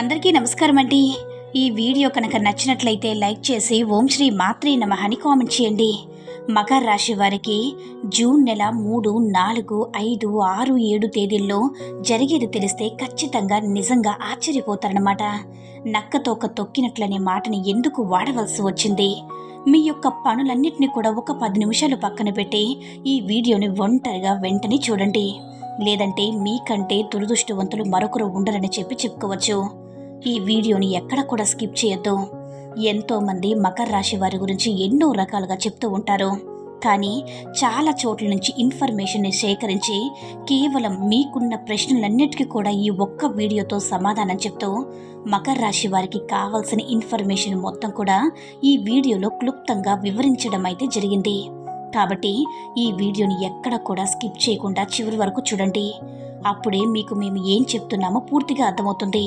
అందరికీ నమస్కారం అండి. ఈ వీడియో కనుక నచ్చినట్లయితే లైక్ చేసి ఓం శ్రీ మాత్రే నమ అని కామెంట్ చేయండి. మకర రాశి వారికి జూన్ నెల మూడు నాలుగు ఐదు ఆరు ఏడు తేదీల్లో జరిగేది తెలిస్తే ఖచ్చితంగా నిజంగా ఆశ్చర్యపోతారనమాట నక్కతోక తొక్కినట్లనే మాటని ఎందుకు వాడవలసి వచ్చింది? మీ యొక్క పనులన్నింటినీ కూడా ఒక పది నిమిషాలు పక్కన పెట్టి ఈ వీడియోని ఒంటరిగా వెంటనే చూడండి. లేదంటే మీకంటే దురదృష్టవంతులు మరొకరు ఉండరని చెప్పి చెప్పుకోవచ్చు. ఈ వీడియోని ఎక్కడ కూడా స్కిప్ చేయొద్దు. ఎంతో మంది మకర రాశి వారి గురించి ఎన్నో రకాలుగా చెప్తూ ఉంటారు. కానీ చాలా చోట్ల నుంచి ఇన్ఫర్మేషన్ని సేకరించి కేవలం మీకున్న ప్రశ్నలన్నిటికీ కూడా ఈ ఒక్క వీడియోతో సమాధానం చెప్తూ మకర రాశి వారికి కావాల్సిన ఇన్ఫర్మేషన్ మొత్తం కూడా ఈ వీడియోలో క్లుప్తంగా వివరించడం అయితే జరిగింది. కాబట్టి ఈ వీడియోని ఎక్కడ కూడా స్కిప్ చేయకుండా చివరి వరకు చూడండి. అప్పుడే మీకు మేము ఏం చెప్తున్నామో పూర్తిగా అర్థమవుతుంది.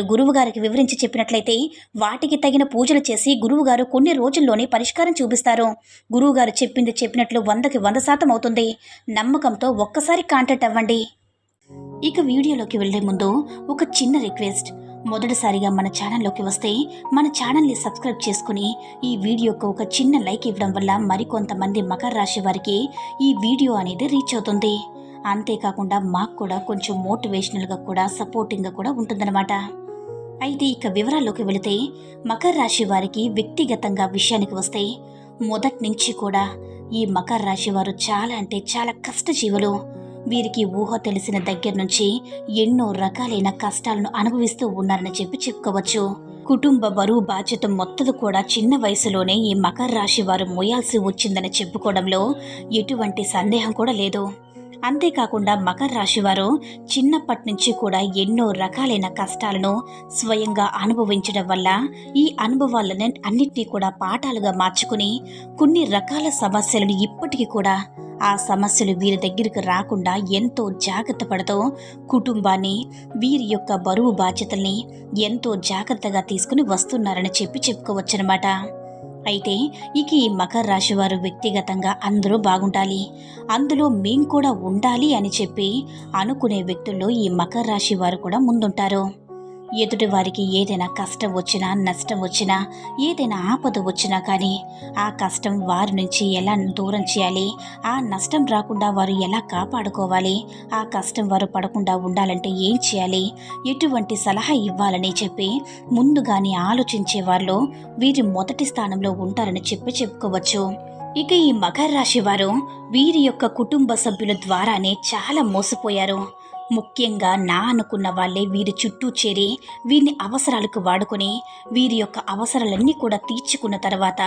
గురువుగారికి వివరించి చెప్పినట్లయితే వాటికి తగిన పూజలు చేసి గురువుగారు కొన్ని రోజుల్లోనే పరిష్కారం చూపిస్తారు. గురువుగారు చెప్పింది చెప్పినట్లు వందకి వంద శాతం అవుతుంది. నమ్మకంతో ఒక్కసారి కాంటాక్ట్ అవ్వండి. ఇక వీడియోలోకి వెళ్ళే ముందు ఒక చిన్న రిక్వెస్ట్. మొదటిసారిగా మన ఛానల్లోకి వస్తే మన ఛానల్ని సబ్స్క్రైబ్ చేసుకుని ఈ వీడియోకి ఒక చిన్న లైక్ ఇవ్వడం వల్ల మరికొంతమంది మకర రాశి వారికి ఈ వీడియో అనేది రీచ్ అవుతుంది. అంతేకాకుండా మాకు కూడా కొంచెం మోటివేషనల్గా కూడా సపోర్టింగ్గా కూడా ఉంటుందన్నమాట. అయితే ఇక వివరాల్లోకి వెళితే మకర రాశి వారికి వ్యక్తిగతంగా విషయానికి వస్తే మొదటి నుంచి కూడా ఈ మకర రాశి వారు చాలా అంటే చాలా కష్టజీవులు. వీరికి ఊహ తెలిసిన దగ్గర నుంచి ఎన్నో రకాలైన కష్టాలను అనుభవిస్తూ ఉన్నారని చెప్పి చెప్పుకోవచ్చు. కుటుంబ బరువు బాధ్యత మొత్తది కూడా చిన్న వయసులోనే ఈ మకర రాశి వారు మోయాల్సి వచ్చిందని చెప్పుకోవడంలో ఎటువంటి సందేహం కూడా లేదు. అంతేకాకుండా మకర రాశి వారు చిన్నప్పటి నుంచి కూడా ఎన్నో రకాలైన కష్టాలను స్వయంగా అనుభవించడం వల్ల ఈ అనుభవాలను అన్నింటినీ కూడా పాఠాలుగా మార్చుకుని కొన్ని రకాల సమస్యలను ఇప్పటికీ కూడా ఆ సమస్యలు వీరి దగ్గరికి రాకుండా ఎంతో జాగ్రత్త పడుతూ కుటుంబాన్ని వీరి యొక్క బరువు బాధ్యతల్ని ఎంతో జాగ్రత్తగా తీసుకుని వస్తున్నారని చెప్పి చెప్పుకోవచ్చనమాట అయితే ఇక ఈ మకర రాశి వారు వ్యక్తిగతంగా అందరూ బాగుండాలి. అందులో మేం కూడా ఉండాలి అని చెప్పి అనుకునే వ్యక్తుల్లో ఈ మకర రాశి వారు కూడా ముందుంటారు. ఎదుటి వారికి ఏదైనా కష్టం వచ్చినా నష్టం వచ్చినా ఏదైనా ఆపద వచ్చినా కానీ ఆ కష్టం వారి నుంచి ఎలా దూరం చేయాలి? ఆ నష్టం రాకుండా వారు ఎలా కాపాడుకోవాలి? ఆ కష్టం వారు పడకుండా ఉండాలంటే ఏం చేయాలి? ఎటువంటి సలహా ఇవ్వాలని చెప్పి ముందుగానే ఆలోచించే వారిలో వీరి మొదటి స్థానంలో ఉంటారని చెప్పి చెప్పుకోవచ్చు. ఇక ఈ మకర రాశి వారు వీరి యొక్క కుటుంబ సభ్యుల ద్వారానే చాలా మోసపోయారు. ముఖ్యంగా నా అనుకున్న వాళ్ళే వీరి చుట్టూ చేరి వీరిని అవసరాలకు వాడుకొని వీరి యొక్క అవసరాలన్నీ కూడా తీర్చుకున్న తర్వాత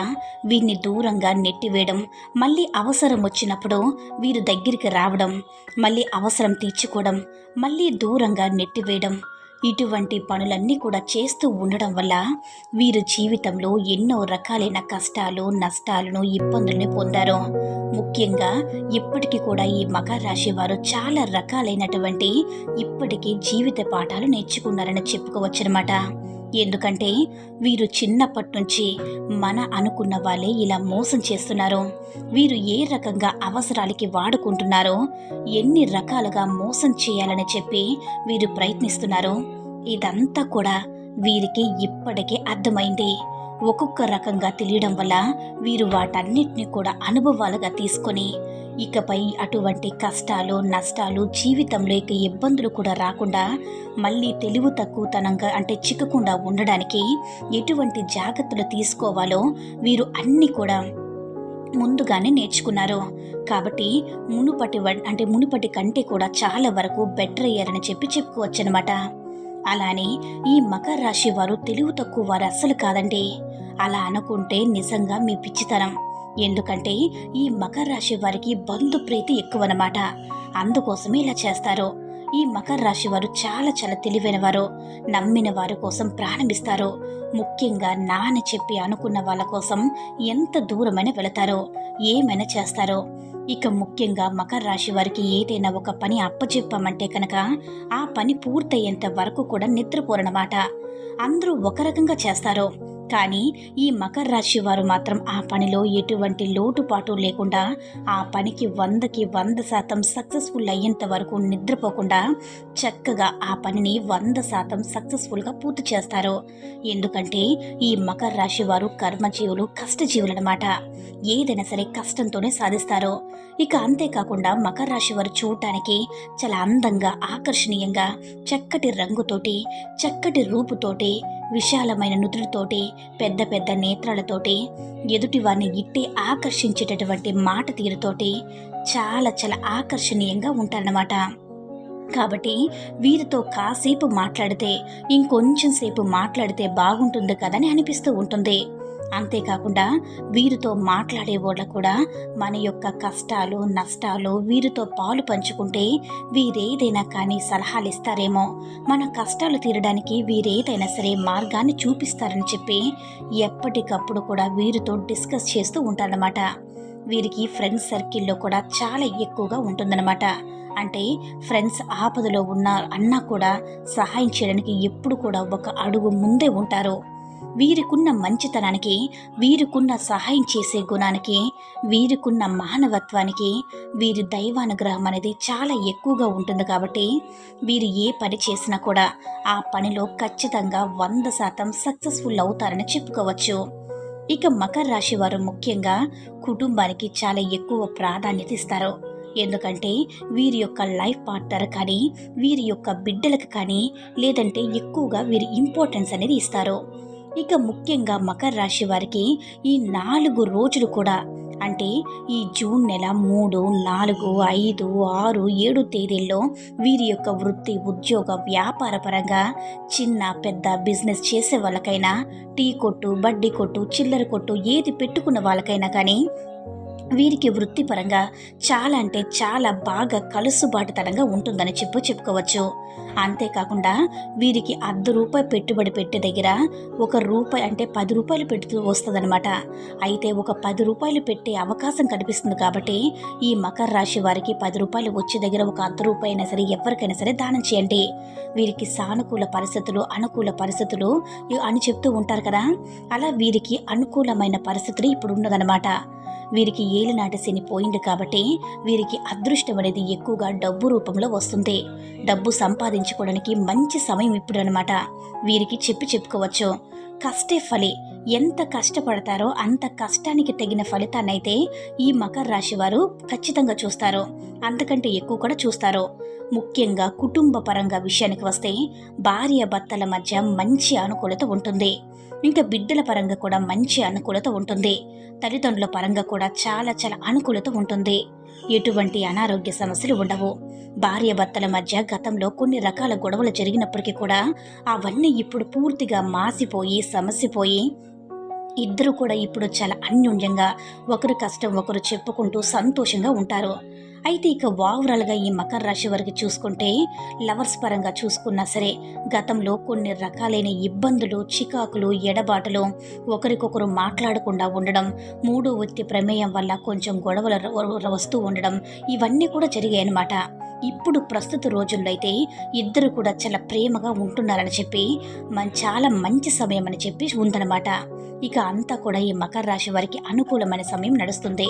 వీరిని దూరంగా నెట్టివేయడం మళ్ళీ అవసరం వచ్చినప్పుడు వీరు దగ్గరికి రావడం మళ్ళీ అవసరం తీర్చుకోవడం మళ్ళీ దూరంగా నెట్టివేయడం ఇటువంటి పనులన్నీ కూడా చేస్తూ ఉండడం వల్ల వీరు జీవితంలో ఎన్నో రకాలైన కష్టాలు నష్టాలను ఇబ్బందులను పొందారు. ముఖ్యంగా ఇప్పటికీ కూడా ఈ మకర రాశి వారు చాలా రకాలైనటువంటి ఇప్పటికీ జీవిత పాఠాలు నేర్చుకున్నారని చెప్పుకోవచ్చనమాట ఎందుకంటే వీరు చిన్నప్పటి నుంచి మన అనుకున్న వాళ్ళే ఇలా మోసం చేస్తున్నారు. వీరు ఏ రకంగా అవసరాలకి వాడుకుంటున్నారో ఎన్ని రకాలుగా మోసం చేయాలని చెప్పి వీరు ప్రయత్నిస్తున్నారు. ఇదంతా కూడా వీరికి ఇప్పటికే అర్థమైంది. ఒక్కొక్క రకంగా తెలియడం వల్ల వీరు వాటన్నిటిని కూడా అనుభవాలుగా తీసుకొని ఇకపై అటువంటి కష్టాలు నష్టాలు జీవితంలో ఇక ఇబ్బందులు కూడా రాకుండా మళ్ళీ తెలివి తక్కువతనంగా అంటే చిక్కకుండా ఉండడానికి ఎటువంటి జాగ్రత్తలు తీసుకోవాలో వీరు అన్నీ కూడా ముందుగానే నేర్చుకున్నారు. కాబట్టి మునుపటి వ- అంటే మునుపటి కంటే కూడా చాలా వరకు బెటర్ అయ్యారని చెప్పి చెప్పుకోవచ్చనమాట అలానే ఈ మకర రాశి వారు తెలివి తక్కువ వారు అస్సలు కాదండి. అలా అనుకుంటే నిజంగా మీ పిచ్చితనం. ఎందుకంటే ఈ మకర రాశి వారికి బంధు ప్రీతి ఎక్కువనమాట అందుకోసమే ఇలా చేస్తారు. ఈ మకర రాశి వారు చాలా చాలా తెలివైన వారు నమ్మిన వారి కోసం ప్రారంభిస్తారు. ముఖ్యంగా నాన్న చెప్పి అనుకున్న వాళ్ళ కోసం ఎంత దూరమైనా వెళతారో ఏమైనా చేస్తారో. ఇక ముఖ్యంగా మకర రాశి వారికి ఏదైనా ఒక పని అప్పచెప్పామంటే కనుక ఆ పని పూర్తయ్యేంత వరకు కూడా నిద్రపోరనమాట అందరూ ఒక రకంగా చేస్తారు. కానీ ఈ మకర రాశి వారు మాత్రం ఆ పనిలో ఎటువంటి లోటుపాటు లేకుండా ఆ పనికి వందకి వంద శాతం సక్సెస్ఫుల్ అయ్యేంత వరకు నిద్రపోకుండా చక్కగా ఆ పనిని వంద శాతం సక్సెస్ఫుల్గా పూర్తి చేస్తారు. ఎందుకంటే ఈ మకర రాశి వారు కర్మజీవులు కష్టజీవులు అనమాట ఏదైనా సరే కష్టంతోనే సాధిస్తారు. ఇక అంతేకాకుండా మకర రాశి వారు చూడటానికి చాలా అందంగా ఆకర్షణీయంగా చక్కటి రంగుతోటి చక్కటి రూపుతోటి విశాలమైన నుదురుతోటి పెద్ద పెద్ద నేత్రాలతోటి ఎదుటి వారిని ఇట్టే ఆకర్షించేటటువంటి మాట తీరుతోటి చాలా చాలా ఆకర్షణీయంగా ఉంటారన్నమాట. కాబట్టి వీరితో కాసేపు మాట్లాడితే ఇంకొంచెం సేపు మాట్లాడితే బాగుంటుంది కదని అనిపిస్తూ ఉంటుంది. అంతేకాకుండా వీరితో మాట్లాడే వాళ్ళకు కూడా మన యొక్క కష్టాలు నష్టాలు వీరితో పాలు పంచుకుంటే వీరేదైనా కానీ సలహాలు ఇస్తారేమో. మన కష్టాలు తీరడానికి వీరేదైనా సరే మార్గాన్ని చూపిస్తారని చెప్పి ఎప్పటికప్పుడు కూడా వీరితో డిస్కస్ చేస్తూ ఉంటారన్నమాట. వీరికి ఫ్రెండ్స్ సర్కిల్లో కూడా చాలా ఎక్కువగా ఉంటుందన్నమాట. అంటే ఫ్రెండ్స్ ఆపదలో ఉన్న అన్నా కూడా సహాయం చేయడానికి ఎప్పుడు కూడా ఒక అడుగు ముందే ఉంటారు. వీరికున్న మంచితనానికి వీరికున్న సహాయం చేసే గుణానికి వీరికున్న మానవత్వానికి వీరి దైవానుగ్రహం అనేది చాలా ఎక్కువగా ఉంటుంది కాబట్టి వీరు ఏ పని చేసినా కూడా ఆ పనిలో ఖచ్చితంగా వంద శాతం సక్సెస్ఫుల్ అవుతారని చెప్పుకోవచ్చు. ఇక మకర రాశి వారు ముఖ్యంగా కుటుంబానికి చాలా ఎక్కువ ప్రాధాన్యత ఇస్తారు. ఎందుకంటే వీరి యొక్క లైఫ్ పార్ట్నర్ కానీ వీరి యొక్క బిడ్డలకు కానీ లేదంటే ఎక్కువగా వీరి ఇంపార్టెన్స్ అనేది ఇస్తారు. ఇక ముఖ్యంగా మకర రాశి వారికి ఈ నాలుగు రోజులు కూడా అంటే ఈ జూన్ నెల మూడు నాలుగు ఐదు ఆరు ఏడు తేదీల్లో వీరి యొక్క వృత్తి ఉద్యోగ వ్యాపార పరంగా చిన్న పెద్ద బిజినెస్ చేసే వాళ్ళకైనా టీ కొట్టు బడ్డీ కొట్టు చిల్లర కొట్టు ఏది పెట్టుకున్న వాళ్ళకైనా కానీ వీరికి వృత్తిపరంగా చాలా అంటే చాలా బాగా కలుసుబాటుతనంగా ఉంటుందని చెప్పు చెప్పుకోవచ్చు. అంతేకాకుండా వీరికి అర్ధ రూపాయి పెట్టుబడి పెట్టే దగ్గర ఒక రూపాయి అంటే పది రూపాయలు పెడుతూ వస్తుందన్నమాట. అయితే ఒక పది రూపాయలు పెట్టే అవకాశం కనిపిస్తుంది కాబట్టి ఈ మకర రాశి వారికి పది రూపాయలు వచ్చే దగ్గర ఒక అర్ధ రూపాయి అయినా సరే ఎవరికైనా సరే దానం చేయండి. వీరికి సానుకూల పరిస్థితులు అనుకూల పరిస్థితులు అని చెప్తూ ఉంటారు కదా. అలా వీరికి అనుకూలమైన పరిస్థితులు ఇప్పుడు ఉన్నదన్నమాట. వీరికి ఏలినాటి శని పోయింది కాబట్టి వీరికి అదృష్టం అనేది ఎక్కువగా డబ్బు రూపంలో వస్తుంది. డబ్బు సంపాదించుకోవడానికి మంచి సమయం ఇప్పుడు అనమాట వీరికి చెప్పి చెప్పుకోవచ్చు. కష్టే ఫలి. ఎంత కష్టపడతారో అంత కష్టానికి తగిన ఫలితాన్నైతే ఈ మకర రాశి వారు ఖచ్చితంగా చూస్తారు. అంతకంటే ఎక్కువ కూడా చూస్తారు. ముఖ్యంగా కుటుంబ పరంగా విషయానికి వస్తే భార్య భర్తల మధ్య మంచి అనుకూలత ఉంటుంది. ఇంకా బిడ్డల పరంగా కూడా మంచి అనుకూలత ఉంటుంది. తల్లిదండ్రుల పరంగా కూడా చాలా చాలా అనుకూలత ఉంటుంది. ఎటువంటి అనారోగ్య సమస్యలు ఉండవు. భార్య భర్తల మధ్య గతంలో కొన్ని రకాల గొడవలు జరిగినప్పటికీ కూడా అవన్నీ ఇప్పుడు పూర్తిగా మాసిపోయి సమస్యపోయి ఇద్దరు కూడా ఇప్పుడు చాలా అన్యోన్యంగా ఒకరు కష్టం ఒకరు చెప్పుకుంటూ సంతోషంగా ఉంటారు. అయితే ఇక ఓవరాల్గా ఈ మకర రాశి వరకు చూసుకుంటే లవర్స్ పరంగా చూసుకున్నా సరే గతంలో కొన్ని రకాలైన ఇబ్బందులు చికాకులు ఎడబాటులు ఒకరికొకరు మాట్లాడకుండా ఉండడం మూడో వ్యక్తి ప్రమేయం వల్ల కొంచెం గొడవలు వస్తూ ఉండడం ఇవన్నీ కూడా జరిగాయి అన్నమాట ఇప్పుడు ప్రస్తుత రోజుల్లో అయితే ఇద్దరు కూడా చాలా ప్రేమగా ఉంటున్నారని చెప్పి మన చాలా మంచి సమయం అని చెప్పి ఉందన్నమాట. ఇక అంతా కూడా ఈ మకర రాశి వారికి అనుకూలమైన సమయం నడుస్తుంది.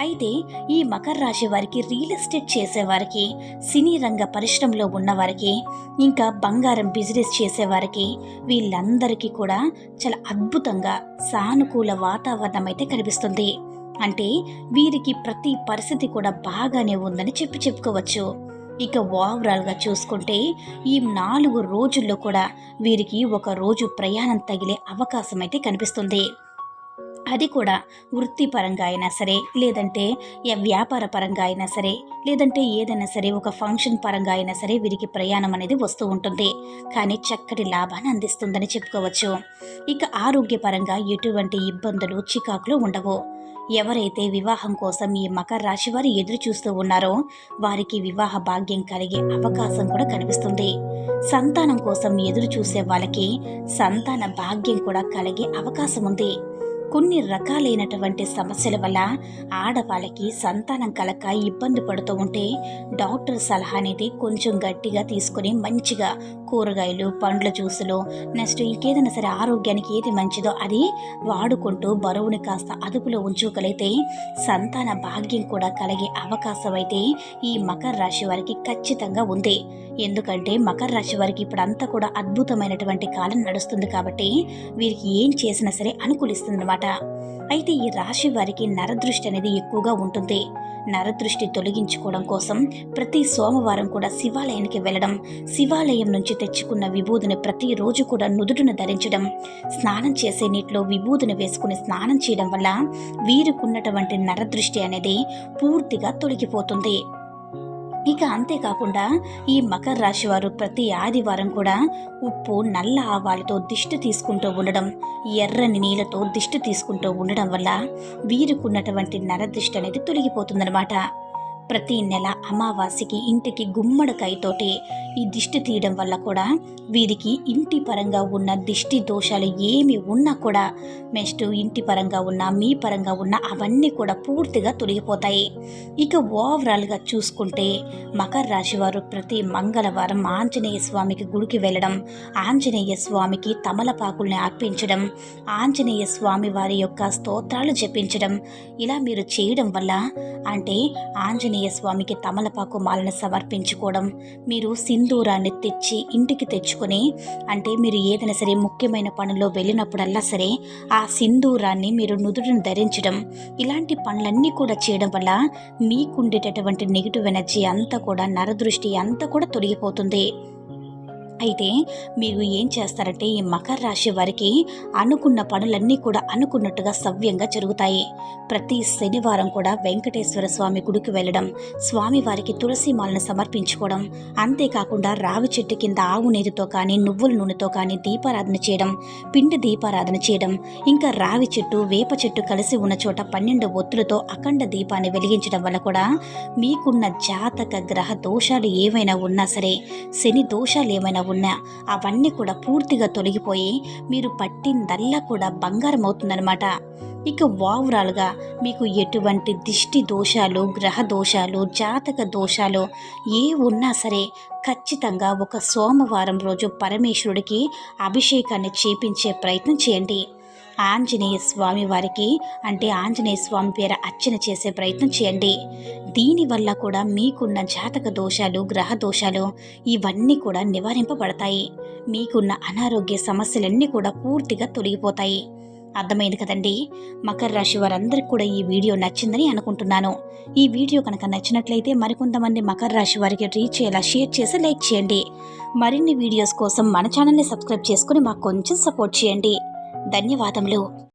అయితే ఈ మకర రాశి వారికి రియల్ ఎస్టేట్ చేసేవారికి సినీ రంగ పరిశ్రమలో ఉన్నవారికి ఇంకా బంగారం బిజినెస్ చేసేవారికి వీళ్ళందరికీ కూడా చాలా అద్భుతంగా సానుకూల వాతావరణం అయితే కనిపిస్తుంది. అంటే వీరికి ప్రతి పరిస్థితి కూడా బాగానే ఉందని చెప్పి చెప్పుకోవచ్చు. ఇక ఓవరాల్గా చూసుకుంటే ఈ నాలుగు రోజుల్లో కూడా వీరికి ఒక రోజు ప్రయాణం తగిలే అవకాశం అయితే కనిపిస్తుంది. అది కూడా వృత్తిపరంగా అయినా సరే లేదంటే వ్యాపార పరంగా అయినా సరే లేదంటే ఏదైనా సరే ఒక ఫంక్షన్ పరంగా అయినా సరే వీరికి ప్రయాణం అనేది వస్తూ ఉంటుంది. కానీ చక్కటి లాభాన్ని అందిస్తుందని చెప్పుకోవచ్చు. ఇక ఆరోగ్యపరంగా ఎటువంటి ఇబ్బందులు చికాకులు ఉండవు. ఎవరైతే వివాహం కోసం ఈ మకర రాశి వారు ఎదురు చూస్తూ ఉన్నారో వారికి వివాహ భాగ్యం కలిగే అవకాశం కూడా కనిపిస్తుంది. సంతానం కోసం ఎదురు చూసే వాళ్ళకి సంతాన భాగ్యం కూడా కలిగే అవకాశం ఉంది. కొన్ని రకాలైనటువంటి సమస్యల వల్ల ఆడవాళ్ళకి సంతానం కలక ఇబ్బంది పడుతూ ఉంటే డాక్టర్ సలహా అనేది కొంచెం గట్టిగా తీసుకొని మంచిగా కూరగాయలు పండ్ల జ్యూసులు నెక్స్ట్ ఇంకేదైనా సరే ఆరోగ్యానికి ఏది మంచిదో అది వాడుకుంటూ బరువుని కాస్త అదుపులో ఉంచుకోగలిగితే సంతాన భాగ్యం కూడా కలిగే అవకాశం అయితే ఈ మకర రాశి వారికి ఖచ్చితంగా ఉంది. ఎందుకంటే మకర రాశి వారికి ఇప్పుడంతా కూడా అద్భుతమైనటువంటి కాలం నడుస్తుంది కాబట్టి వీరికి ఏం చేసినా సరే అనుకూలిస్తుంది అనమాట అయితే ఈ రాశి వారికి నరదృష్టి అనేది ఎక్కువగా ఉంటుంది. నరదృష్టి తొలగించుకోవడం కోసం ప్రతి సోమవారం కూడా శివాలయానికి వెళ్ళడం శివాలయం నుంచి తెచ్చుకున్న విభూదిని ప్రతిరోజు కూడా నుదుటిన ధరించడం స్నానం చేసే నీటిలో విభూదిని వేసుకుని స్నానం చేయడం వల్ల వీరికున్నటువంటి నరదృష్టి అనేది పూర్తిగా తొలగిపోతుంది. ఇక అంతేకాకుండా ఈ మకర రాశి వారు ప్రతి ఆదివారం కూడా ఉప్పు నల్ల ఆవాలతో దిష్టి తీసుకుంటూ ఉండడం ఎర్రని నీళ్ళతో దిష్టి తీసుకుంటూ ఉండడం వల్ల వీరుకున్నటువంటి నరదిష్టి అనేది తొలగిపోతుందన్నమాట. ప్రతి నెల అమావాస్యకి ఇంటికి గుమ్మడికాయతోటి ఈ దిష్టి తీయడం వల్ల కూడా వీరికి ఇంటి పరంగా ఉన్న దిష్టి దోషాలు ఏమి ఉన్నా కూడా నెక్స్ట్ ఇంటి పరంగా ఉన్న మీ పరంగా ఉన్న అవన్నీ కూడా పూర్తిగా తొలగిపోతాయి. ఇక ఓవరాల్గా చూసుకుంటే మకర రాశి వారు ప్రతి మంగళవారం ఆంజనేయ స్వామికి గుడికి వెళ్ళడం ఆంజనేయ స్వామికి తమలపాకుల్ని అర్పించడం ఆంజనేయ స్వామి వారి యొక్క స్తోత్రాలు జపించడం ఇలా మీరు చేయడం వల్ల అంటే ఆంజనేయ స్వామికి తమలపాకు మాలను సమర్పించుకోవడం మీరు సింధూరాన్ని తెచ్చి ఇంటికి తెచ్చుకొని అంటే మీరు ఏదైనా సరే ముఖ్యమైన పనుల్లో వెళ్ళినప్పుడల్లా సరే ఆ సింధూరాన్ని మీరు నుదుటిని ధరించడం ఇలాంటి పనులన్నీ కూడా చేయడం వల్ల మీకుండేటటువంటి నెగిటివ్ ఎనర్జీ అంతా కూడా నరదృష్టి అంతా కూడా తొలగిపోతుంది. అయితే మీరు ఏం చేస్తారంటే ఈ మకర రాశి వారికి అనుకున్న పనులన్నీ కూడా అనుకున్నట్టుగా సవ్యంగా జరుగుతాయి. ప్రతి శనివారం కూడా వెంకటేశ్వర స్వామి గుడికి వెళ్ళడం స్వామి వారికి తులసి మాలను సమర్పించుకోవడం అంతేకాకుండా రావి చెట్టు కింద ఆవు నీరుతో కానీ నువ్వుల నూనెతో కానీ దీపారాధన చేయడం పిండి దీపారాధన చేయడం ఇంకా రావి చెట్టు వేప చెట్టు కలిసి ఉన్న చోట పన్నెండు ఒత్తులతో అఖండ దీపాన్ని వెలిగించడం వల్ల కూడా మీకున్న జాతక గ్రహ దోషాలు ఏవైనా ఉన్నా సరే శని దోషాలు ఏమైనా ఉన్న అవన్నీ కూడా పూర్తిగా తొలగిపోయి మీరు పట్టిందల్లా కూడా బంగారం అవుతుందన్నమాట. ఇక ఓవరాల్గా మీకు ఎటువంటి దిష్టి దోషాలు గ్రహ దోషాలు జాతక దోషాలు ఏ ఉన్నా సరే ఖచ్చితంగా ఒక సోమవారం రోజు పరమేశ్వరుడికి అభిషేకాన్ని చేపించే ప్రయత్నం చేయండి. ఆంజనేయ స్వామి వారికి అంటే ఆంజనేయ స్వామి పేర అర్చన చేసే ప్రయత్నం చేయండి. దీనివల్ల కూడా మీకున్న జాతక దోషాలు గ్రహ దోషాలు ఇవన్నీ కూడా నివారింపబడతాయి. మీకున్న అనారోగ్య సమస్యలన్నీ కూడా పూర్తిగా తొలగిపోతాయి. అర్థమైంది కదండి? మకర రాశి వారందరికీ కూడా ఈ వీడియో నచ్చిందని అనుకుంటున్నాను. ఈ వీడియో కనుక నచ్చినట్లయితే మరికొంతమంది మకర రాశి వారికి రీచ్ అయ్యేలా షేర్ చేసి లైక్ చేయండి. మరిన్ని వీడియోస్ కోసం మన ఛానల్ని సబ్స్క్రైబ్ చేసుకుని మాకు కొంచెం సపోర్ట్ చేయండి. ధన్యవాదములు.